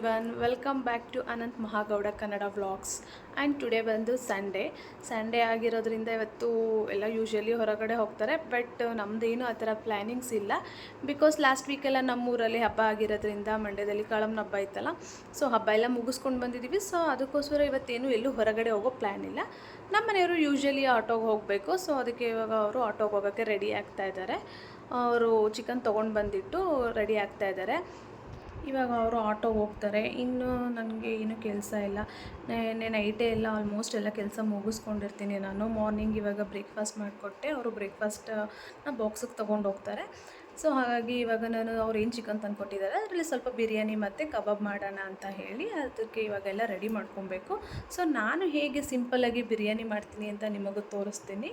Everyone welcome back to Anant Mahagowda Kannada vlogs and today ಬಂದು Sunday Sunday ಆಗಿರೋದ್ರಿಂದ ಇವತ್ತು ಎಲ್ಲ ಯೂಶ್ವಲಿ ಹೊರಗಡೆ ಹೋಗ್ತಾರೆ. ಬಟ್ ನಮ್ಮದೇನು ಆ ಥರ ಪ್ಲ್ಯಾನಿಂಗ್ಸ್ ಇಲ್ಲ. ಬಿಕಾಸ್ ಲಾಸ್ಟ್ ವೀಕೆಲ್ಲ ನಮ್ಮೂರಲ್ಲಿ ಹಬ್ಬ ಆಗಿರೋದ್ರಿಂದ ಮಂಡ್ಯದಲ್ಲಿ ಕಾಳಮ್ಮನ ಹಬ್ಬ ಇತ್ತಲ್ಲ. ಸೊ ಹಬ್ಬ ಎಲ್ಲ ಮುಗಿಸ್ಕೊಂಡು ಬಂದಿದ್ದೀವಿ ಸೊ ಅದಕ್ಕೋಸ್ಕರ ಇವತ್ತೇನು ಎಲ್ಲೂ ಹೊರಗಡೆ ಹೋಗೋ ಪ್ಲ್ಯಾನ್ ಇಲ್ಲ. ನಮ್ಮ ಮನೆಯವರು ಯೂಶ್ವಲಿ ಆಟೋಗೆ ಹೋಗಬೇಕು. ಸೊ ಅದಕ್ಕೆ ಇವಾಗ ಅವರು ಆಟೋಗೆ ಹೋಗೋಕ್ಕೆ ರೆಡಿ ಆಗ್ತಾ ಇದ್ದಾರೆ. ಅವರು ಚಿಕನ್ ತೊಗೊಂಡು ಬಂದಿಟ್ಟು ರೆಡಿ ಆಗ್ತಾ ಇದ್ದಾರೆ. ಇವಾಗ ಅವರು ಆಟೋ ಹೋಗ್ತಾರೆ. ಇನ್ನು ನನಗೆ ಏನು ಕೆಲಸ ಇಲ್ಲ. ನೆನ್ನೆ ನೈಟೇ ಎಲ್ಲ ಆಲ್ಮೋಸ್ಟ್ ಎಲ್ಲ ಕೆಲಸ ಮುಗಿಸ್ಕೊಂಡಿರ್ತೀನಿ ನಾನು. ಮಾರ್ನಿಂಗ್ ಇವಾಗ ಬ್ರೇಕ್ಫಾಸ್ಟ್ ಮಾಡಿಕೊಟ್ಟೆ. ಅವರು ಬ್ರೇಕ್ಫಾಸ್ಟನ್ನ ಬಾಕ್ಸಿಗೆ ತೊಗೊಂಡು ಹೋಗ್ತಾರೆ. ಸೊ ಹಾಗಾಗಿ ಇವಾಗ ನಾನು ಅವ್ರು ಏನು ಚಿಕನ್ ತಂದು ಕೊಟ್ಟಿದ್ದಾರೆ, ಅದರಲ್ಲಿ ಸ್ವಲ್ಪ ಬಿರಿಯಾನಿ ಮತ್ತು ಕಬಾಬ್ ಮಾಡೋಣ ಅಂತ ಹೇಳಿ ಅದಕ್ಕೆ ಇವಾಗೆಲ್ಲ ರೆಡಿ ಮಾಡ್ಕೊಬೇಕು. ಸೊ ನಾನು ಹೇಗೆ ಸಿಂಪಲ್ಲಾಗಿ ಬಿರಿಯಾನಿ ಮಾಡ್ತೀನಿ ಅಂತ ನಿಮಗೂ ತೋರಿಸ್ತೀನಿ.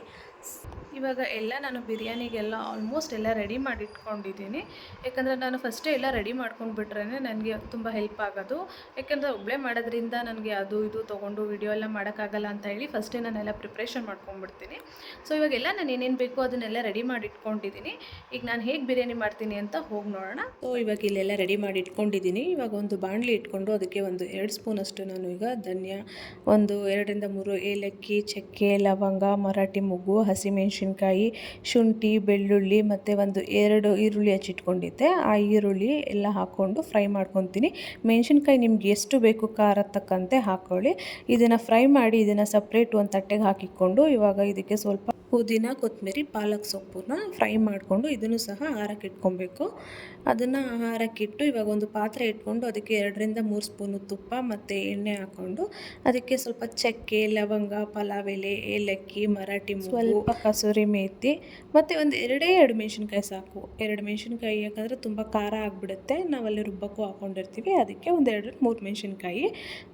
ಇವಾಗ ಎಲ್ಲ ನಾನು ಬಿರಿಯಾನಿಗೆಲ್ಲ ಆಲ್ಮೋಸ್ಟ್ ಎಲ್ಲ ರೆಡಿ ಮಾಡಿ ಇಟ್ಕೊಂಡಿದ್ದೀನಿ ಯಾಕಂದರೆ ನಾನು ಫಸ್ಟೇ ಎಲ್ಲ ರೆಡಿ ಮಾಡ್ಕೊಂಡು ಬಿಟ್ರೇ ನನಗೆ ತುಂಬ ಹೆಲ್ಪ್ ಆಗೋದು. ಯಾಕಂದರೆ ಒಬ್ಬಳೇ ಮಾಡೋದ್ರಿಂದ ನನಗೆ ಅದು ಇದು ತೊಗೊಂಡು ವಿಡಿಯೋ ಎಲ್ಲ ಮಾಡೋಕ್ಕಾಗಲ್ಲ ಅಂತ ಹೇಳಿ ಫಸ್ಟೇ ನಾನೆಲ್ಲ ಪ್ರಿಪ್ರೇಷನ್ ಮಾಡ್ಕೊಂಡ್ಬಿಡ್ತೀನಿ. ಸೊ ಇವಾಗೆಲ್ಲ ನಾನು ಏನೇನು ಬೇಕೋ ಅದನ್ನೆಲ್ಲ ರೆಡಿ ಮಾಡಿ ಇಟ್ಕೊಂಡಿದ್ದೀನಿ ಈಗ ನಾನು ಹೇಗೆ ಬಿರಿಯಾನಿ ಮಾಡ್ತೀನಿ ಅಂತ ಹೋಗಿ ನೋಡೋಣ. ಸೊ ಇವಾಗ ಇಲ್ಲೆಲ್ಲ ರೆಡಿ ಮಾಡಿ ಇಟ್ಕೊಂಡಿದ್ದೀನಿ ಇವಾಗ ಒಂದು ಬಾಣಲಿ ಇಟ್ಕೊಂಡು ಅದಕ್ಕೆ ಒಂದು ಎರಡು ಸ್ಪೂನಷ್ಟು ನಾನು ಈಗ ಧನ್ಯ, ಒಂದು ಎರಡರಿಂದ ಮೂರು ಏಲಕ್ಕಿ, ಚಕ್ಕೆ, ಲವಂಗ, ಮರಾಠಿ, ಮೊಗ್ಗು ಹಸಿಮೆಣಸಿನ್ಕಾಯಿ, ಶುಂಠಿ, ಬೆಳ್ಳುಳ್ಳಿ ಮತ್ತು ಒಂದು ಎರಡು ಈರುಳ್ಳಿ ಹಚ್ಚಿಟ್ಕೊಂಡಿದ್ದೆ. ಆ ಈರುಳ್ಳಿ ಎಲ್ಲ ಹಾಕ್ಕೊಂಡು ಫ್ರೈ ಮಾಡ್ಕೊತೀನಿ. ಮೆಣಸಿನ್ಕಾಯಿ ನಿಮ್ಗೆ ಎಷ್ಟು ಬೇಕು ಖಾರ ತಕ್ಕಂತೆ ಹಾಕ್ಕೊಳ್ಳಿ ಇದನ್ನು ಫ್ರೈ ಮಾಡಿ ಇದನ್ನು ಸಪ್ರೇಟ್ ಒಂದು ತಟ್ಟೆಗೆ ಹಾಕಿಕೊಂಡು ಇವಾಗ ಇದಕ್ಕೆ ಸ್ವಲ್ಪ ಪುದೀನ ಕೊತ್ತಂಬರಿ ಪಾಲಕ್ ಸೊಪ್ಪನ್ನ ಫ್ರೈ ಮಾಡಿಕೊಂಡು ಇದನ್ನು ಸಹ ಆಹಾರಕ್ಕೆ ಇಟ್ಕೊಬೇಕು. ಅದನ್ನು ಆಹಾರಕ್ಕಿಟ್ಟು ಇವಾಗ ಒಂದು ಪಾತ್ರೆ ಇಟ್ಕೊಂಡು ಅದಕ್ಕೆ ಎರಡರಿಂದ ಮೂರು ಸ್ಪೂನು ತುಪ್ಪ ಮತ್ತು ಎಣ್ಣೆ ಹಾಕ್ಕೊಂಡು ಅದಕ್ಕೆ ಸ್ವಲ್ಪ ಚಕ್ಕೆ, ಲವಂಗ, ಪಲಾವ್ ಎಲೆ, ಏಲಕ್ಕಿ, ಮರಾಠಿ ಸ್ವಲ್ಪ ಕಸೂರಿ ಮೇಥಿ ಮತ್ತು ಒಂದು ಎರಡೇ ಎರಡು ಮೆಣಸಿನ್ಕಾಯಿ ಸಾಕು. ಎರಡು ಮೆಣಸಿನ್ಕಾಯಿ ಯಾಕಂದರೆ ತುಂಬ ಖಾರ ಆಗಿಬಿಡುತ್ತೆ. ನಾವಲ್ಲಿ ರುಬ್ಬಕ್ಕೂ ಹಾಕೊಂಡಿರ್ತೀವಿ. ಅದಕ್ಕೆ ಒಂದು ಎರಡು ಮೂರು ಮೆಣಸಿನ್ಕಾಯಿ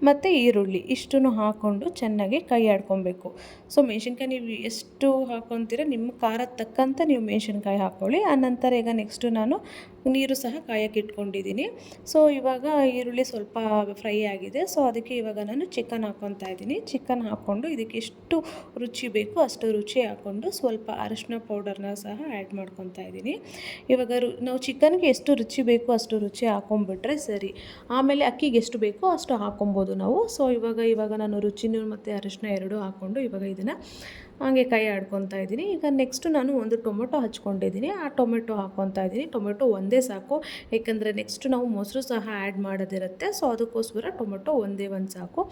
ಮತ್ತು ಈರುಳ್ಳಿ ಇಷ್ಟನ್ನು ಹಾಕ್ಕೊಂಡು ಚೆನ್ನಾಗಿ ಕೈ ಆಡ್ಕೊಬೇಕು. ಸೊ ಮೆಣಸಿನ್ಕಾಯಿ ನೀವು ಎಷ್ಟು ಹಾಕ್ಕೊತೀರ ನಿಮ್ಮ ಖಾರ ತಕ್ಕಂತೆ ನೀವು ಮೆಣಸಿನ್ಕಾಯಿ ಹಾಕ್ಕೊಳ್ಳಿ ಆನಂತರ ಈಗ ನೆಕ್ಸ್ಟು ನಾನು ನೀರು ಸಹ ಕಾಯಕ್ಕೆ ಇಟ್ಕೊಂಡಿದ್ದೀನಿ. ಸೊ ಇವಾಗ ಈರುಳ್ಳಿ ಸ್ವಲ್ಪ ಫ್ರೈ ಆಗಿದೆ. ಸೊ ಅದಕ್ಕೆ ಇವಾಗ ನಾನು ಚಿಕನ್ ಹಾಕ್ಕೊತಾ ಇದ್ದೀನಿ. ಚಿಕನ್ ಹಾಕ್ಕೊಂಡು ಇದಕ್ಕೆ ಎಷ್ಟು ರುಚಿ ಬೇಕು ಅಷ್ಟು ರುಚಿ ಹಾಕ್ಕೊಂಡು ಸ್ವಲ್ಪ ಅರಶಿನ ಪೌಡರ್ನ ಸಹ ಆ್ಯಡ್ ಮಾಡ್ಕೊತಾ ಇದ್ದೀನಿ. ಇವಾಗ ರು, ನಾವು ಚಿಕನ್ಗೆ ಎಷ್ಟು ರುಚಿ ಬೇಕು ಅಷ್ಟು ರುಚಿ ಹಾಕೊಂಡ್ಬಿಟ್ರೆ ಸರಿ. ಆಮೇಲೆ ಅಕ್ಕಿಗೆ ಎಷ್ಟು ಬೇಕೋ ಅಷ್ಟು ಹಾಕೊಬೋದು ನಾವು. ಸೊ ಇವಾಗ ಇವಾಗ ನಾನು ರುಚಿನೂ ಮತ್ತು ಅರಶಿನ ಎರಡೂ ಹಾಕ್ಕೊಂಡು ಇವಾಗ ಇದನ್ನು ಹಾಗೆ ಕೈ ಆಡ್ಕೊತಾ ಇದ್ದೀನಿ. ಈಗ ನೆಕ್ಸ್ಟು ನಾನು ಒಂದು ಟೊಮೆಟೊ ಹಚ್ಕೊಂಡಿದ್ದೀನಿ. ಆ ಟೊಮೆಟೊ ಹಾಕ್ಕೊತಾ ಇದ್ದೀನಿ. ಟೊಮೆಟೊ ಒಂದೇ ಸಾಕು. ಏಕೆಂದರೆ ನೆಕ್ಸ್ಟ್ ನಾವು ಮೊಸರು ಸಹ ಆ್ಯಡ್ ಮಾಡೋದಿರುತ್ತೆ. ಸೊ ಅದಕ್ಕೋಸ್ಕರ ಟೊಮೆಟೊ ಒಂದೇ ಒಂದು ಸಾಕು.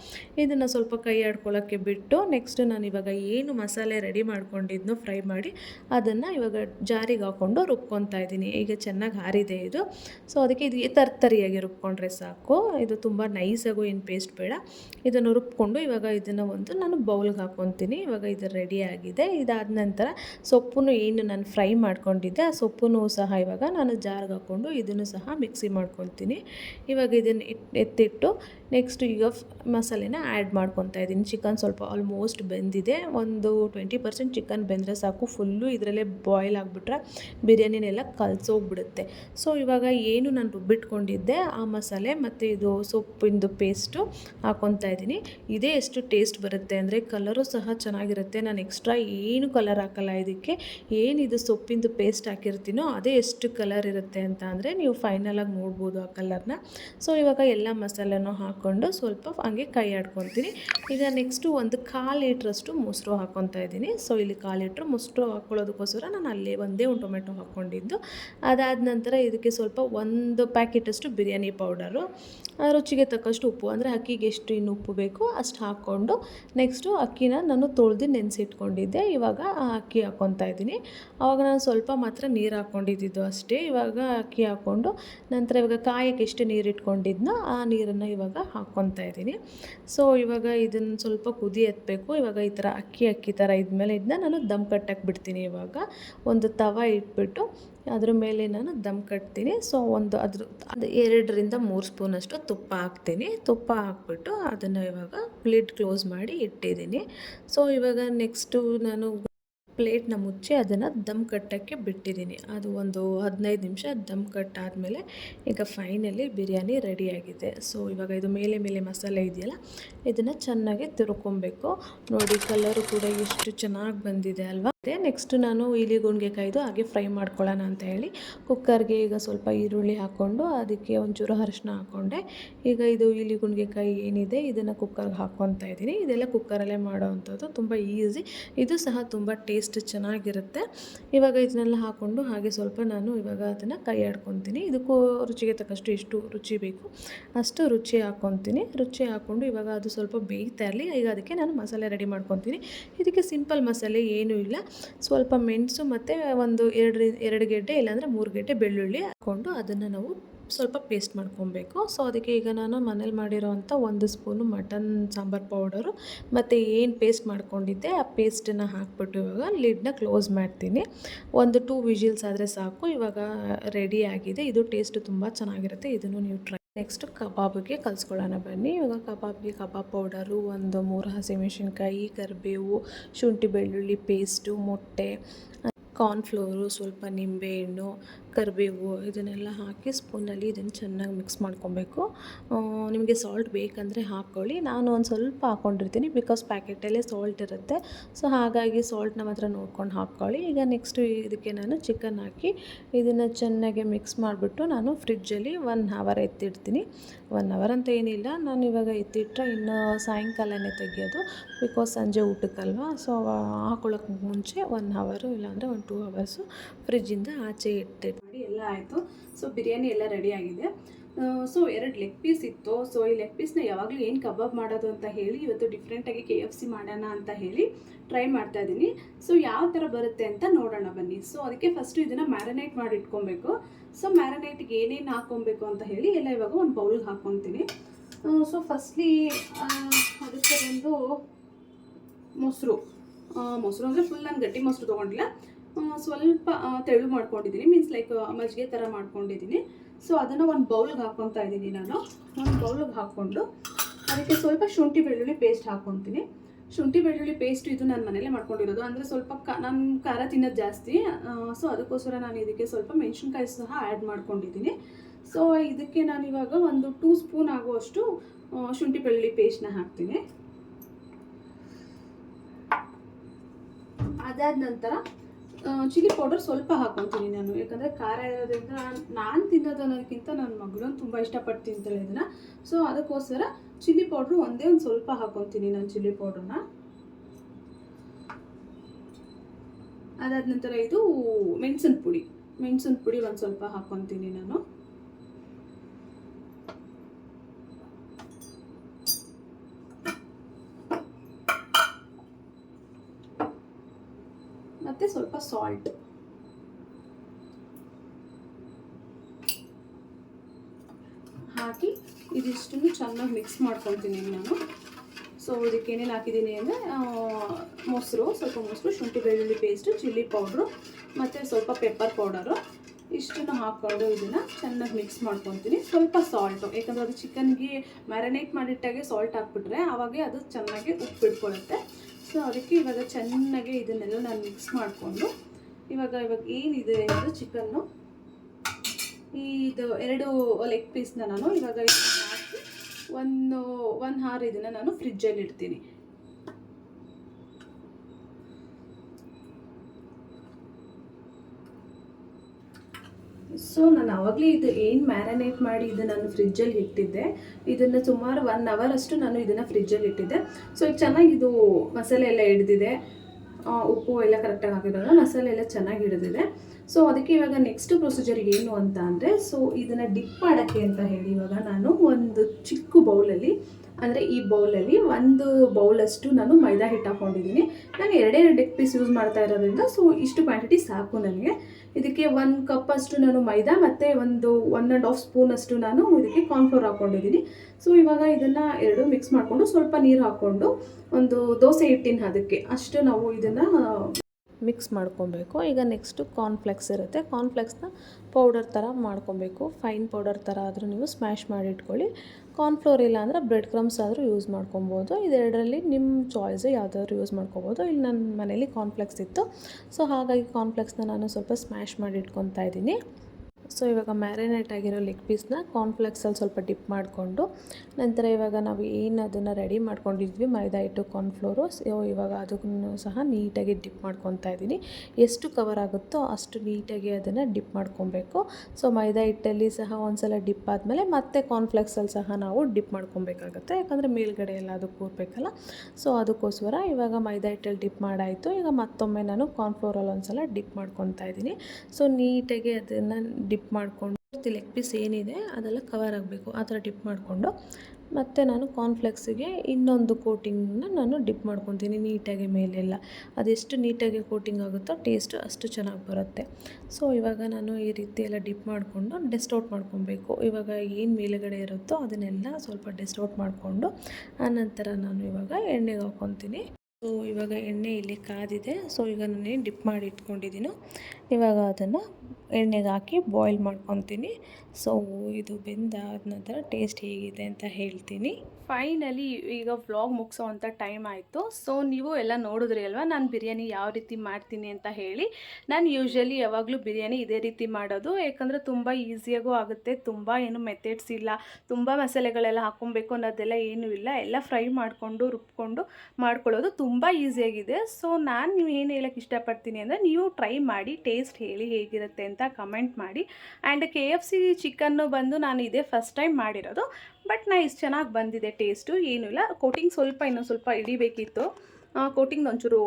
ಇದನ್ನು ಸ್ವಲ್ಪ ಕೈ ಆಡ್ಕೊಳ್ಳೋಕ್ಕೆ ಬಿಟ್ಟು ನೆಕ್ಸ್ಟ್ ನಾನು ಇವಾಗ ಏನು ಮಸಾಲೆ ರೆಡಿ ಮಾಡ್ಕೊಂಡಿದ್ನೋ ಫ್ರೈ ಮಾಡಿ ಅದನ್ನು ಇವಾಗ ಜಾರಿಗೆ ಹಾಕ್ಕೊಂಡು ರುಬ್ಕೊತಾ ಇದ್ದೀನಿ. ಈಗ ಚೆನ್ನಾಗಿ ಹಾರಿದೆ ಇದು. ಸೊ ಅದಕ್ಕೆ ಇದು ತರ್ತರಿಯಾಗಿ ರುಬ್ಕೊಂಡ್ರೆ ಸಾಕು. ಇದು ತುಂಬ ನೈಸಾಗೂ ಏನು ಪೇಸ್ಟ್ ಬೇಡ. ಇದನ್ನು ರುಬ್ಕೊಂಡು ಇವಾಗ ಇದನ್ನು ಒಂದು ನಾನು ಬೌಲ್ಗೆ ಹಾಕ್ಕೊತೀನಿ. ಇವಾಗ ಇದು ರೆಡಿ ಆಗಿದೆ. ಇದಾದ ನಂತರ ಸೊಪ್ಪನ್ನು ಏನು ನಾನು ಫ್ರೈ ಮಾಡ್ಕೊಂಡಿದ್ದೆ, ಆ ಸೊಪ್ಪನ್ನು ಸಹ ಇವಾಗ ನಾನು ಜಾರ್ಗೆ ಹಾಕ್ಕೊಂಡು ಇದನ್ನು ಸಹ ಮಿಕ್ಸಿ ಮಾಡ್ಕೊಳ್ತೀನಿ. ಇವಾಗ ಇದನ್ನು ಎತ್ತಿಟ್ಟು ನೆಕ್ಸ್ಟ್ ಈಗ ಮಸಾಲೆನ ಆ್ಯಡ್ ಮಾಡ್ಕೊತಾ ಇದ್ದೀನಿ. ಚಿಕನ್ ಸ್ವಲ್ಪ ಆಲ್ಮೋಸ್ಟ್ ಬೆಂದಿದೆ. ಒಂದು ಟ್ವೆಂಟಿ ಪರ್ಸೆಂಟ್ ಚಿಕನ್ ಬೆಂದರೆ ಸಾಕು. ಫುಲ್ಲು ಇದರಲ್ಲೇ ಬಾಯ್ಲ್ ಆಗಿಬಿಟ್ರೆ ಬಿರಿಯಾನಿನೆಲ್ಲ ಕಲಸೋಗ್ಬಿಡುತ್ತೆ. ಸೊ ಇವಾಗ ಏನು ನಾನು ರುಬ್ಬಿಟ್ಕೊಂಡಿದ್ದೆ, ಆ ಮಸಾಲೆ ಮತ್ತು ಇದು ಸೊಪ್ಪಿಂದು ಪೇಸ್ಟು ಹಾಕ್ಕೊತಾ ಇದ್ದೀನಿ. ಇದೇ ಎಷ್ಟು ಟೇಸ್ಟ್ ಬರುತ್ತೆ ಅಂದರೆ ಕಲರು ಸಹ ಚೆನ್ನಾಗಿರುತ್ತೆ. ನಾನು ಎಕ್ಸ್ಟ್ರಾ ಏನು ಕಲರ್ ಹಾಕಲ್ಲ ಇದಕ್ಕೆ. ಏನಿದು ಸೊಪ್ಪಿಂದು ಪೇಸ್ಟ್ ಹಾಕಿರ್ತೀನೋ ಅದೇ ಎಷ್ಟು ಕಲರ್ ಇರುತ್ತೆ ಅಂತ ಅಂದರೆ ನೀವು ಫೈನಲಾಗಿ ನೋಡ್ಬೋದು ಆ ಕಲರ್ನ ಸೊ ಇವಾಗ ಎಲ್ಲ ಮಸಾಲೆನೂ ಹಾಕ್ಕೊಂಡು ಸ್ವಲ್ಪ ಹಂಗೆ ಕೈ ಆಡ್ಕೊತೀನಿ ಈಗ ನೆಕ್ಸ್ಟು ಒಂದು ಕಾಲು ಲೀಟ್ರಷ್ಟು ಮೊಸರು ಹಾಕ್ಕೊತಾ ಇದ್ದೀನಿ. ಸೊ ಇಲ್ಲಿ ಕಾಲು ಲೀಟ್ರ್ ಮೊಸರು ಹಾಕ್ಕೊಳ್ಳೋದಕ್ಕೋಸ್ಕರ ನಾನು ಅಲ್ಲೇ ಒಂದೇ ಒಂದು ಟೊಮೆಟೊ ಹಾಕ್ಕೊಂಡಿದ್ದು. ಅದಾದ ನಂತರ ಇದಕ್ಕೆ ಸ್ವಲ್ಪ ಒಂದು ಪ್ಯಾಕೆಟಷ್ಟು ಬಿರಿಯಾನಿ ಪೌಡರು. ರುಚಿಗೆ ತಕ್ಕಷ್ಟು ಉಪ್ಪು, ಅಂದರೆ ಅಕ್ಕಿಗೆ ಎಷ್ಟು ಇನ್ನು ಉಪ್ಪು ಬೇಕು ಅಷ್ಟು ಹಾಕ್ಕೊಂಡು ನೆಕ್ಸ್ಟು ಅಕ್ಕಿನ ನಾನು ತೊಳೆದು ನೆನೆಸಿಟ್ಕೊಂಡಿದ್ದೆ. ಇವಾಗ ಆ ಅಕ್ಕಿ ಹಾಕ್ಕೊತಾ ಇದ್ದೀನಿ. ಆವಾಗ ನಾನು ಸ್ವಲ್ಪ ಮಾತ್ರ ನೀರು ಹಾಕ್ಕೊಂಡಿದ್ದು ಅಷ್ಟೇ. ಇವಾಗ ಅಕ್ಕಿ ಹಾಕ್ಕೊಂಡು ನಂತರ ಇವಾಗ ಕಾಯಕ್ಕೆ ಎಷ್ಟು ನೀರು ಇಟ್ಕೊಂಡಿದ್ನೋ ಆ ನೀರನ್ನು ಇವಾಗ ಹಾಕ್ಕೊತಾ ಇದ್ದೀನಿ. ಸೊ ಇವಾಗ ಇದನ್ನು ಸ್ವಲ್ಪ ಕುದಿ ಎತ್ತಬೇಕು ಇವಾಗ ಈ ಥರ ಅಕ್ಕಿ ಅಕ್ಕಿ ಥರ ಇದ್ಮೇಲೆ ಇದನ್ನ ನಾನು ದಮ್ ಕಟ್ಟಕ್ಕೆ ಬಿಡ್ತೀನಿ ಇವಾಗ. ಒಂದು ತವ ಇಟ್ಬಿಟ್ಟು ಅದ್ರ ಮೇಲೆ ನಾನು ದಮ್ ಕಟ್ತೀನಿ. ಸೊ ಒಂದು ಅದ್ರ, ಅದು ಎರಡರಿಂದ ಮೂರು ಸ್ಪೂನಷ್ಟು ತುಪ್ಪ ಹಾಕ್ತೀನಿ. ತುಪ್ಪ ಹಾಕ್ಬಿಟ್ಟು ಅದನ್ನು ಇವಾಗ ಲಿಡ್ ಕ್ಲೋಸ್ ಮಾಡಿ ಇಟ್ಟಿದ್ದೀನಿ. ಸೊ ಇವಾಗ ನೆಕ್ಸ್ಟು ನಾನು ಪ್ಲೇಟ್ನ ಮುಚ್ಚಿ ಅದನ್ನು ದಮ್ ಕಟ್ಟೋಕ್ಕೆ ಬಿಟ್ಟಿದ್ದೀನಿ. ಅದು ಒಂದು ಹದಿನೈದು ನಿಮಿಷ ದಮ್ ಕಟ್ಟಾದಮೇಲೆ ಈಗ ಫೈನಲಿ ಬಿರಿಯಾನಿ ರೆಡಿಯಾಗಿದೆ. ಸೊ ಇವಾಗ ಇದು ಮೇಲೆ ಮೇಲೆ ಮಸಾಲೆ ಇದೆಯಲ್ಲ, ಇದನ್ನು ಚೆನ್ನಾಗಿ ತಿರ್ಕೊಬೇಕು. ನೋಡಿ ಕಲರು ಕೂಡ ಎಷ್ಟು ಚೆನ್ನಾಗಿ ಬಂದಿದೆ ಅಲ್ವಾ? ನೆಕ್ಸ್ಟ್ ನಾನು ಇಲಿ ಗುಂಡ್ಗೆಕಾಯ್ದು ಹಾಗೆ ಫ್ರೈ ಮಾಡ್ಕೊಳ್ಳೋಣ ಅಂತ ಹೇಳಿ ಕುಕ್ಕರ್ಗೆ ಈಗ ಸ್ವಲ್ಪ ಈರುಳ್ಳಿ ಹಾಕ್ಕೊಂಡು ಅದಕ್ಕೆ ಒಂಚೂರು ಅರಿಶಿನ ಹಾಕ್ಕೊಂಡೆ. ಈಗ ಇದು ಇಲಿ ಗುಣಿಗೆಕಾಯಿ ಏನಿದೆ ಇದನ್ನು ಕುಕ್ಕರ್ಗೆ ಹಾಕ್ಕೊತಾ ಇದ್ದೀನಿ. ಇದೆಲ್ಲ ಕುಕ್ಕರಲ್ಲೇ ಮಾಡೋವಂಥದ್ದು, ತುಂಬ ಈಸಿ. ಇದು ಸಹ ತುಂಬ ಟೇಸ್ಟ್ ಚೆನ್ನಾಗಿರುತ್ತೆ. ಇವಾಗ ಇದನ್ನೆಲ್ಲ ಹಾಕ್ಕೊಂಡು ಹಾಗೆ ಸ್ವಲ್ಪ ನಾನು ಇವಾಗ ಅದನ್ನು ಕೈ ಆಡ್ಕೊತೀನಿ ಇದಕ್ಕೂ ರುಚಿಗೆ ತಕ್ಕಷ್ಟು ಎಷ್ಟು ರುಚಿ ಬೇಕು. ಅಷ್ಟು ರುಚಿ ಹಾಕ್ಕೊತೀನಿ. ರುಚಿ ಹಾಕ್ಕೊಂಡು ಇವಾಗ ಅದು ಸ್ವಲ್ಪ ಬೇಯ್ತಾ ಇರಲಿ. ಈಗ ಅದಕ್ಕೆ ನಾನು ಮಸಾಲೆ ರೆಡಿ ಮಾಡ್ಕೊತೀನಿ. ಇದಕ್ಕೆ ಸಿಂಪಲ್ ಮಸಾಲೆ ಏನೂ ಇಲ್ಲ. ಸ್ವಲ್ಪ ಮೆಣಸು ಮತ್ತು ಒಂದು ಎರಡು ಎರಡು ಗೆಡ್ಡೆ ಇಲ್ಲಾಂದರೆ ಮೂರು ಗೆಡ್ಡೆ ಬೆಳ್ಳುಳ್ಳಿ ಹಾಕ್ಕೊಂಡು ಅದನ್ನು ನಾವು ಸ್ವಲ್ಪ ಪೇಸ್ಟ್ ಮಾಡ್ಕೊಬೇಕು. ಸೊ ಅದಕ್ಕೆ ಈಗ ನಾನು ಮನೇಲಿ ಮಾಡಿರೋವಂಥ ಒಂದು ಸ್ಪೂನು ಮಟನ್ ಸಾಂಬಾರು ಪೌಡರು ಮತ್ತು ಏನು ಪೇಸ್ಟ್ ಮಾಡ್ಕೊಂಡಿದ್ದೆ ಆ ಪೇಸ್ಟನ್ನು ಹಾಕ್ಬಿಟ್ಟು ಇವಾಗ ಲಿಡ್ನ ಕ್ಲೋಸ್ ಮಾಡ್ತೀನಿ. ಒಂದು ಟೂ ವಿಜಿಲ್ಸ್ ಆದರೆ ಸಾಕು. ಇವಾಗ ರೆಡಿ ಆಗಿದೆ. ಇದು ಟೇಸ್ಟ್ ತುಂಬ ಚೆನ್ನಾಗಿರುತ್ತೆ. ಇದನ್ನು ನೀವು ಟ್ರೈ ನೆಕ್ಸ್ಟು ಕಬಾಬಿಗೆ ಕಲಿಸ್ಕೊಳ್ಳೋಣ ಬನ್ನಿ. ಇವಾಗ ಕಬಾಬ್ಗೆ ಕಬಾಬ್ ಪೌಡರು, ಒಂದು ಮೂರು ಹಸಿಮೆಣ್ಸಿನ್ಕಾಯಿ ಕರಿಬೇವು, ಶುಂಠಿ ಬೆಳ್ಳುಳ್ಳಿ ಪೇಸ್ಟು ಮೊಟ್ಟೆ ಕಾರ್ನ್ಫ್ಲೋರು, ಸ್ವಲ್ಪ ನಿಂಬೆಹಣ್ಣು ಕರಿಬೇವು ಇದನ್ನೆಲ್ಲ ಹಾಕಿ ಸ್ಪೂನಲ್ಲಿ ಇದನ್ನು ಚೆನ್ನಾಗಿ ಮಿಕ್ಸ್ ಮಾಡ್ಕೊಬೇಕು. ನಿಮಗೆ ಸಾಲ್ಟ್ ಬೇಕಂದರೆ ಹಾಕ್ಕೊಳ್ಳಿ ನಾನು ಒಂದು ಸ್ವಲ್ಪ ಹಾಕ್ಕೊಂಡಿರ್ತೀನಿ ಬಿಕಾಸ್ ಪ್ಯಾಕೆಟಲ್ಲೇ ಸಾಲ್ಟ್ ಇರುತ್ತೆ. ಸೊ ಹಾಗಾಗಿ ಸಾಲ್ಟ್ನ ಮಾತ್ರ ನೋಡ್ಕೊಂಡು ಹಾಕ್ಕೊಳ್ಳಿ ಈಗ ನೆಕ್ಸ್ಟು ಇದಕ್ಕೆ ನಾನು ಚಿಕನ್ ಹಾಕಿ ಇದನ್ನು ಚೆನ್ನಾಗಿ ಮಿಕ್ಸ್ ಮಾಡಿಬಿಟ್ಟು ನಾನು ಫ್ರಿಜ್ಜಲ್ಲಿ ಒನ್ ಅವರ್ ಎತ್ತಿಡ್ತೀನಿ. ಒನ್ ಅವರ್ ಅಂತ ಏನಿಲ್ಲ. ನಾನು ಇವಾಗ ಎತ್ತಿಟ್ಟರೆ ಇನ್ನು ಸಾಯಂಕಾಲನೇ ತೆಗಿಯೋದು. ಬಿಕಾಸ್ ಸಂಜೆ ಊಟಕ್ಕಲ್ವ. ಸೊ ಹಾಕೊಳ್ಳೋಕೆ ಮುಂಚೆ ಒನ್ ಅವರು ಇಲ್ಲಾಂದರೆ ಒಂದು ಟೂ ಅವರ್ಸು ಫ್ರಿಜ್ಜಿಂದ ಆಚೆ ಇಟ್ಟೆ. ಮಾಡಿ ಎಲ್ಲ ಆಯಿತು. ಸೊ ಬಿರಿಯಾನಿ ಎಲ್ಲ ರೆಡಿ ಆಗಿದೆ. ಸೊ ಎರಡು ಲೆಗ್ ಪೀಸ್ ಇತ್ತು. ಸೊ ಈ ಲೆಗ್ ಪೀಸ್ನ ಯಾವಾಗಲೂ ಏನು ಕಬಾಬ್ ಮಾಡೋದು ಅಂತ ಹೇಳಿ, ಇವತ್ತು ಡಿಫ್ರೆಂಟಾಗಿ ಕೆ ಎಫ್ ಸಿ ಮಾಡೋಣ ಅಂತ ಹೇಳಿ ಟ್ರೈ ಮಾಡ್ತಾ ಇದ್ದೀನಿ. ಸೊ ಯಾವ ಥರ ಬರುತ್ತೆ ಅಂತ ನೋಡೋಣ ಬನ್ನಿ. ಸೊ ಅದಕ್ಕೆ ಫಸ್ಟು ಇದನ್ನು ಮ್ಯಾರಿನೇಟ್ ಮಾಡಿ ಇಟ್ಕೊಬೇಕು. ಸೊ ಮ್ಯಾರಿನೇಟ್ಗೆ ಏನೇನು ಹಾಕ್ಕೊಬೇಕು ಅಂತ ಹೇಳಿ ಎಲ್ಲ ಇವಾಗ ಒಂದು ಬೌಲ್ಗೆ ಹಾಕ್ಕೊತೀನಿ ಸೊ ಫಸ್ಟ್ಲಿ ಅದಕ್ಕೆ ಒಂದು ಮೊಸರು. ಮೊಸರು ಅಂದರೆ ಫುಲ್ ನಾನು ಗಟ್ಟಿ ಮೊಸರು ತೊಗೊಂಡಿಲ್ಲ. ಸ್ವಲ್ಪ ತೆಳು ಮಾಡ್ಕೊಂಡಿದ್ದೀನಿ. ಮೀನ್ಸ್ ಲೈಕ್ ಮಜ್ಜಿಗೆ ಥರ ಮಾಡ್ಕೊಂಡಿದ್ದೀನಿ. ಸೊ ಅದನ್ನು ಒಂದು ಬೌಲ್ಗೆ ಹಾಕ್ಕೊತಾ ಇದ್ದೀನಿ ನಾನು. ಒಂದು ಬೌಲ್ಗೆ ಹಾಕ್ಕೊಂಡು ಅದಕ್ಕೆ ಸ್ವಲ್ಪ ಶುಂಠಿ ಬೆಳ್ಳುಳ್ಳಿ ಪೇಸ್ಟ್ ಹಾಕ್ಕೊತೀನಿ ಶುಂಠಿ ಬೆಳ್ಳುಳ್ಳಿ ಪೇಸ್ಟ್ ಇದು ನಾನು ಮನೇಲೆ ಮಾಡ್ಕೊಂಡಿರೋದು. ಅಂದರೆ ಸ್ವಲ್ಪ ಕ, ನಾನು ಖಾರ ತಿನ್ನೋದು ಜಾಸ್ತಿ. ಸೊ ಅದಕ್ಕೋಸ್ಕರ ನಾನು ಇದಕ್ಕೆ ಸ್ವಲ್ಪ ಮೆಣಸಿನ್ಕಾಯಿ ಸಹ ಆ್ಯಡ್ ಮಾಡ್ಕೊಂಡಿದ್ದೀನಿ. ಸೊ ಇದಕ್ಕೆ ನಾನು ಇವಾಗ ಒಂದು ಟೂ ಸ್ಪೂನ್ ಆಗುವಷ್ಟು ಶುಂಠಿ ಬೆಳ್ಳುಳ್ಳಿ ಪೇಸ್ಟ್ನ ಹಾಕ್ತೀನಿ. ಅದಾದ ನಂತರ ಚಿಲ್ಲಿ ಪೌಡರ್ ಸ್ವಲ್ಪ ಹಾಕ್ಕೊತೀನಿ ನಾನು. ಯಾಕಂದರೆ ಖಾರ ಇರೋದ್ರಿಂದ ನಾನು ತಿನ್ನೋದು ಅನ್ನೋದಕ್ಕಿಂತ ನನ್ನ ಮಗಳು ತುಂಬ ಇಷ್ಟಪಟ್ಟು ತಿಂತಾಳೆ ಇದನ್ನು. ಸೊ ಅದಕ್ಕೋಸ್ಕರ ಚಿಲ್ಲಿ ಪೌಡ್ರು ಒಂದೇ ಒಂದು ಸ್ವಲ್ಪ ಹಾಕ್ಕೊತೀನಿ ನಾನು ಚಿಲ್ಲಿ ಪೌಡ್ರನ್ನ ಅದಾದ ನಂತರ ಇದು ಮೆಣಸಿನ ಪುಡಿ ಮೆಣಸಿನ ಪುಡಿ ಒಂದು ಸ್ವಲ್ಪ ಹಾಕ್ಕೊತೀನಿ ನಾನು. ಮತ್ತು ಸ್ವಲ್ಪ ಸಾಲ್ಟ್ ಹಾಕಿ ಇದಿಷ್ಟನ್ನು ಚೆನ್ನಾಗಿ ಮಿಕ್ಸ್ ಮಾಡ್ಕೊತೀನಿ ನಾನು. ಸೊ ಇದಕ್ಕೆ ಏನೇನು ಹಾಕಿದ್ದೀನಿ ಅಂದರೆ ಮೊಸರು, ಸ್ವಲ್ಪ ಮೊಸರು, ಶುಂಠಿ ಬೆಳ್ಳುಳ್ಳಿ ಪೇಸ್ಟು ಚಿಲ್ಲಿ ಪೌಡ್ರು ಮತ್ತು ಸ್ವಲ್ಪ ಪೆಪ್ಪರ್ ಪೌಡರು ಇಷ್ಟನ್ನು ಹಾಕ್ಕೊಂಡು ಇದನ್ನು ಚೆನ್ನಾಗಿ ಮಿಕ್ಸ್ ಮಾಡ್ಕೊತೀನಿ. ಸ್ವಲ್ಪ ಸಾಲ್ಟು ಯಾಕಂದರೆ ಅದು ಚಿಕನ್ಗೆ ಮ್ಯಾರಿನೇಟ್ ಮಾಡಿಟ್ಟಾಗೆ ಸಾಲ್ಟ್ ಹಾಕ್ಬಿಟ್ರೆ, ಆವಾಗೆ ಅದು ಚೆನ್ನಾಗಿ ಉಪ್ಪು ಬಿಟ್ಕೊಳ್ಳುತ್ತೆ ಸೊ ಅದಕ್ಕೆ ಇವಾಗ ಚೆನ್ನಾಗಿ ಇದನ್ನೆಲ್ಲ ನಾನು ಮಿಕ್ಸ್ ಮಾಡಿಕೊಂಡು, ಇವಾಗ ಇವಾಗ ಏನಿದೆ ಅಂದರೆ ಚಿಕನ್ನು ಇದು ಎರಡು ಲೆಗ್ ಪೀಸ್ನ ನಾನು ಇವಾಗ ಹಾಕಿ ಒಂದು ಒನ್ ಹಾರ್ ಇದನ್ನು ನಾನು ಫ್ರಿಜ್ಜಲ್ಲಿ ಇಡ್ತೀನಿ. ಸೊ ನಾನು ಆವಾಗಲೇ ಇದು ಏನು ಮ್ಯಾರಿನೇಟ್ ಮಾಡಿ ಇದು ನಾನು ಫ್ರಿಜ್ಜಲ್ಲಿ ಇಟ್ಟಿದ್ದೆ. ಇದನ್ನು ಸುಮಾರು ಒನ್ ಅವರ್ ಅಷ್ಟು ನಾನು ಇದನ್ನು ಫ್ರಿಜ್ಜಲ್ಲಿ ಇಟ್ಟಿದ್ದೆ. ಸೊ ಈಗ ಚೆನ್ನಾಗಿ ಇದು ಮಸಾಲೆ ಎಲ್ಲ ಹಿಡ್ದಿದೆ. ಉಪ್ಪು ಎಲ್ಲ ಕರೆಕ್ಟಾಗಿ ಹಾಕಿದ್ರಲ್ಲ, ಮಸಾಲೆ ಎಲ್ಲ ಚೆನ್ನಾಗಿ ಹಿಡಿದಿದೆ. ಸೊ ಅದಕ್ಕೆ ಇವಾಗ ನೆಕ್ಸ್ಟ್ ಪ್ರೊಸೀಜರ್ ಏನು ಅಂತ ಅಂದರೆ ಸೊ ಇದನ್ನು ಡಿಪ್ ಮಾಡೋಕ್ಕೆ ಅಂತ ಹೇಳಿ ಇವಾಗ ನಾನು ಒಂದು ಚಿಕ್ಕ ಬೌಲಲ್ಲಿ ಅಂದರೆ ಈ ಬೌಲಲ್ಲಿ ಒಂದು ಬೌಲಷ್ಟು ನಾನು ಮೈದಾ ಹಿಟ್ಟು ಹಾಕ್ಕೊಂಡಿದ್ದೀನಿ ನಾನು ಎರಡೇ ಎರಡು ಪೀಸ್ ಯೂಸ್ ಮಾಡ್ತಾ ಇರೋದ್ರಿಂದ ಸೊ ಇಷ್ಟು ಕ್ವಾಂಟಿಟಿ ಸಾಕು ನನಗೆ. ಇದಕ್ಕೆ ಒಂದು ಕಪ್ ಅಷ್ಟು ನಾನು ಮೈದಾ ಮತ್ತು ಒಂದು ಒನ್ ಆ್ಯಂಡ್ ಹಾಫ್ ಸ್ಪೂನ್ ಅಷ್ಟು ನಾನು ಇದಕ್ಕೆ ಕಾರ್ನ್ಫ್ಲೋರ್ ಹಾಕ್ಕೊಂಡಿದ್ದೀನಿ ಸೊ ಇವಾಗ ಇದನ್ನು ಎರಡು ಮಿಕ್ಸ್ ಮಾಡಿಕೊಂಡು ಸ್ವಲ್ಪ ನೀರು ಹಾಕ್ಕೊಂಡು ಒಂದು ದೋಸೆ ಹಿಟ್ಟಿನ ಅದಕ್ಕೆ ಅಷ್ಟು ನಾವು ಇದನ್ನು ಮಿಕ್ಸ್ ಮಾಡ್ಕೊಬೇಕು. ಈಗ ನೆಕ್ಸ್ಟು ಕಾರ್ನ್ಫ್ಲೆಕ್ಸ್ ಇರುತ್ತೆ. ಕಾರ್ನ್ಫ್ಲೆಕ್ಸ್ನ ಪೌಡರ್ ಥರ ಮಾಡ್ಕೊಬೇಕು. ಫೈನ್ ಪೌಡರ್ ಥರ ಆದರೂ ನೀವು ಸ್ಮ್ಯಾಶ್ ಮಾಡಿ ಇಟ್ಕೊಳ್ಳಿ. ಕಾರ್ನ್ಫ್ಲೋರ್ ಇಲ್ಲ ಅಂದರೆ ಬ್ರೆಡ್ ಕ್ರಮ್ಸ್ ಆದರೂ ಯೂಸ್ ಮಾಡ್ಕೊಬೋದು. ಇದೆರಡರಲ್ಲಿ ನಿಮ್ಮ ಚಾಯ್ಸು ಯಾವುದಾದ್ರು ಯೂಸ್ ಮಾಡ್ಕೊಬೋದು. ಇಲ್ಲಿ ನನ್ನ ಮನೇಲಿ ಕಾರ್ನ್ಫ್ಲೆಕ್ಸ್ ಇತ್ತು. ಸೊ ಹಾಗಾಗಿ ಕಾರ್ನ್ಫ್ಲೆಕ್ಸ್ನ ನಾನು ಸ್ವಲ್ಪ ಸ್ಮ್ಯಾಶ್ ಮಾಡಿ ಇಟ್ಕೊತಾ ಇದ್ದೀನಿ. ಸೊ ಇವಾಗ ಮ್ಯಾರಿನೇಟ್ ಆಗಿರೋ ಲೆಗ್ ಪೀಸ್ನ ಕಾರ್ನ್ಫ್ಲೆಕ್ಸಲ್ಲಿ ಸ್ವಲ್ಪ ಡಿಪ್ ಮಾಡಿಕೊಂಡು, ನಂತರ ಇವಾಗ ನಾವು ಏನು ಅದನ್ನು ರೆಡಿ ಮಾಡ್ಕೊಂಡಿದ್ವಿ, ಮೈದಾ ಹಿಟ್ಟು ಕಾರ್ನ್ಫ್ಲೋರು ಸೊ ಇವಾಗ ಅದಕ್ಕೂ ಸಹ ನೀಟಾಗಿ ಡಿಪ್ ಮಾಡ್ಕೊತಾ ಇದ್ದೀನಿ. ಎಷ್ಟು ಕವರ್ ಆಗುತ್ತೋ ಅಷ್ಟು ನೀಟಾಗಿ ಅದನ್ನು ಡಿಪ್ ಮಾಡ್ಕೊಬೇಕು. ಸೊ ಮೈದಾ ಹಿಟ್ಟಲ್ಲಿ ಸಹ ಒಂದ್ಸಲ ಡಿಪ್ ಆದಮೇಲೆ ಮತ್ತೆ ಕಾರ್ನ್ಫ್ಲೆಕ್ಸಲ್ಲಿ ಸಹ ನಾವು ಡಿಪ್ ಮಾಡ್ಕೊಬೇಕಾಗುತ್ತೆ. ಯಾಕಂದರೆ ಮೇಲ್ಗಡೆ ಎಲ್ಲ ಅದು ಕೂರಬೇಕಲ್ಲ. ಸೊ ಅದಕ್ಕೋಸ್ಕರ ಇವಾಗ ಮೈದಾ ಹಿಟ್ಟಲ್ಲಿ ಡಿಪ್ ಮಾಡಾಯಿತು. ಈಗ ಮತ್ತೊಮ್ಮೆ ನಾನು ಕಾರ್ನ್ಫ್ಲೋರಲ್ಲಿ ಒಂದ್ಸಲ ಡಿಪ್ ಮಾಡ್ಕೊತಾ ಇದ್ದೀನಿ. ಸೊ ನೀಟಾಗಿ ಅದನ್ನು ಡಿಪ್ ಮಾಡಿಕೊಂಡು ಲೆಗ್ ಪೀಸ್ ಏನಿದೆ ಅದೆಲ್ಲ ಕವರ್ ಆಗಬೇಕು, ಆ ಥರ ಡಿಪ್ ಮಾಡಿಕೊಂಡು. ಮತ್ತು ನಾನು ಕಾರ್ನ್ಫ್ಲೆಕ್ಸಿಗೆ ಇನ್ನೊಂದು ಕೋಟಿಂಗ್ನ ನಾನು ಡಿಪ್ ಮಾಡ್ಕೊತೀನಿ ನೀಟಾಗಿ ಮೇಲೆಲ್ಲ. ಅದೆಷ್ಟು ನೀಟಾಗಿ ಕೋಟಿಂಗ್ ಆಗುತ್ತೋ ಟೇಸ್ಟ್ ಅಷ್ಟು ಚೆನ್ನಾಗಿ ಬರುತ್ತೆ. ಸೊ ಇವಾಗ ನಾನು ಈ ರೀತಿ ಎಲ್ಲ ಡಿಪ್ ಮಾಡಿಕೊಂಡು ಡೆಸ್ಟ್ ಔಟ್ ಮಾಡ್ಕೊಬೇಕು. ಇವಾಗ ಏನು ಮೇಲುಗಡೆ ಇರುತ್ತೋ ಅದನ್ನೆಲ್ಲ ಸ್ವಲ್ಪ ಡೆಸ್ಟ್ ಔಟ್ ಮಾಡಿಕೊಂಡು ಆನಂತರ ನಾನು ಇವಾಗ ಎಣ್ಣೆಗೆ ಹಾಕ್ಕೊತೀನಿ ಸೊ ಇವಾಗ ಎಣ್ಣೆ ಇಲ್ಲಿ ಕಾದಿದೆ. ಸೊ ಈಗ ನಾನೇನು ಡಿಪ್ ಮಾಡಿ ಇಟ್ಕೊಂಡಿದ್ದೀನೋ ಇವಾಗ ಅದನ್ನು ಎಣ್ಣೆಗೆ ಹಾಕಿ ಬಾಯ್ಲ್ ಮಾಡ್ಕೊತೀನಿ. ಸೊ ಇದು ಬೆಂದಾದ ನಂತರ ಟೇಸ್ಟ್ ಹೇಗಿದೆ ಅಂತ ಹೇಳ್ತೀನಿ. ಫೈನಲಿ ಈಗ ವ್ಲಾಗ್ ಮುಗಿಸೋ ಅಂಥ ಟೈಮ್ ಆಯಿತು. ಸೊ ನೀವು ಎಲ್ಲ ನೋಡಿದ್ರಿ ಅಲ್ವಾ? ನಾನು ಬಿರಿಯಾನಿ ಯಾವ ರೀತಿ ಮಾಡ್ತೀನಿ ಅಂತ ಹೇಳಿ. ನಾನು ಯೂಶ್ವಲಿ ಯಾವಾಗಲೂ ಬಿರಿಯಾನಿ ಇದೇ ರೀತಿ ಮಾಡೋದು. ಯಾಕಂದರೆ ತುಂಬ ಈಸಿಯಾಗೂ ಆಗುತ್ತೆ. ತುಂಬ ಏನು ಮೆಥಡ್ಸ್ ಇಲ್ಲ. ತುಂಬ ಮಸಾಲೆಗಳೆಲ್ಲ ಹಾಕ್ಕೊಬೇಕು ಅನ್ನೋದೆಲ್ಲ ಏನೂ ಇಲ್ಲ. ಎಲ್ಲ ಫ್ರೈ ಮಾಡಿಕೊಂಡು, ರುಬ್ಕೊಂಡು ಮಾಡ್ಕೊಳ್ಳೋದು ತುಂಬ ಈಸಿಯಾಗಿದೆ ಸೊ ನಾನು ನೀವು ಏನು ಹೇಳೋಕ್ಕೆ ಇಷ್ಟಪಡ್ತೀನಿ ಅಂದರೆ, ನೀವು ಟ್ರೈ ಮಾಡಿ ಟೇಸ್ಟ್ ಹೇಳಿ ಹೇಗಿರುತ್ತೆ ಅಂತ ಕಮೆಂಟ್ ಮಾಡಿ. And K F C chicken ಬಂದು ನಾನು ಇದೇ ಫಸ್ಟ್ ಟೈಮ್ ಮಾಡಿರೋದು. ಬಟ್ ನಾ ಇಷ್ಟು ಚೆನ್ನಾಗಿ ಬಂದಿದೆ ಟೇಸ್ಟು ಏನೂ ಇಲ್ಲ. ಕೋಟಿಂಗ್ ಸ್ವಲ್ಪ ಇನ್ನೂ ಸ್ವಲ್ಪ ಇಳಿಬೇಕಿತ್ತು ಕೋಟಿಂಗ್ ಒಂಚೂರು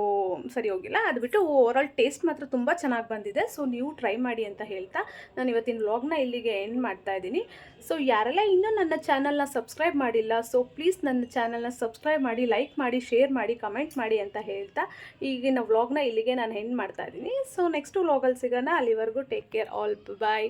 ಸರಿ ಹೋಗಿಲ್ಲ. ಅದು ಬಿಟ್ಟು ಓವರಾಲ್ ಟೇಸ್ಟ್ ಮಾತ್ರ ತುಂಬ ಚೆನ್ನಾಗಿ ಬಂದಿದೆ. ಸೊ ನೀವು ಟ್ರೈ ಮಾಡಿ ಅಂತ ಹೇಳ್ತಾ ನಾನು ಇವತ್ತಿನ ವ್ಲಾಗ್ನ ಇಲ್ಲಿಗೆ ಎಂಡ್ ಮಾಡ್ತಾ ಇದ್ದೀನಿ. ಸೊ ಯಾರೆಲ್ಲ ಇನ್ನೂ ನನ್ನ ಚಾನಲ್ನ ಸಬ್ಸ್ಕ್ರೈಬ್ ಮಾಡಿಲ್ಲ ಸೊ ಪ್ಲೀಸ್ ನನ್ನ ಚಾನಲ್ನ ಸಬ್ಸ್ಕ್ರೈಬ್ ಮಾಡಿ ಲೈಕ್ ಮಾಡಿ ಶೇರ್ ಮಾಡಿ ಕಮೆಂಟ್ ಮಾಡಿ ಅಂತ ಹೇಳ್ತಾ ಈಗಿನ ವ್ಲಾಗ್ನ ಇಲ್ಲಿಗೆ ನಾನು ಎಂಡ್ ಮಾಡ್ತಾ ಇದ್ದೀನಿ. ಸೊ ನೆಕ್ಸ್ಟು ವ್ಲಾಗಲ್ಲಿ ಸಿಗೋಣ. ಅಲ್ಲಿವರೆಗೂ ಟೇಕ್ ಕೇರ್ ಆಲ್ ಬಾಯ್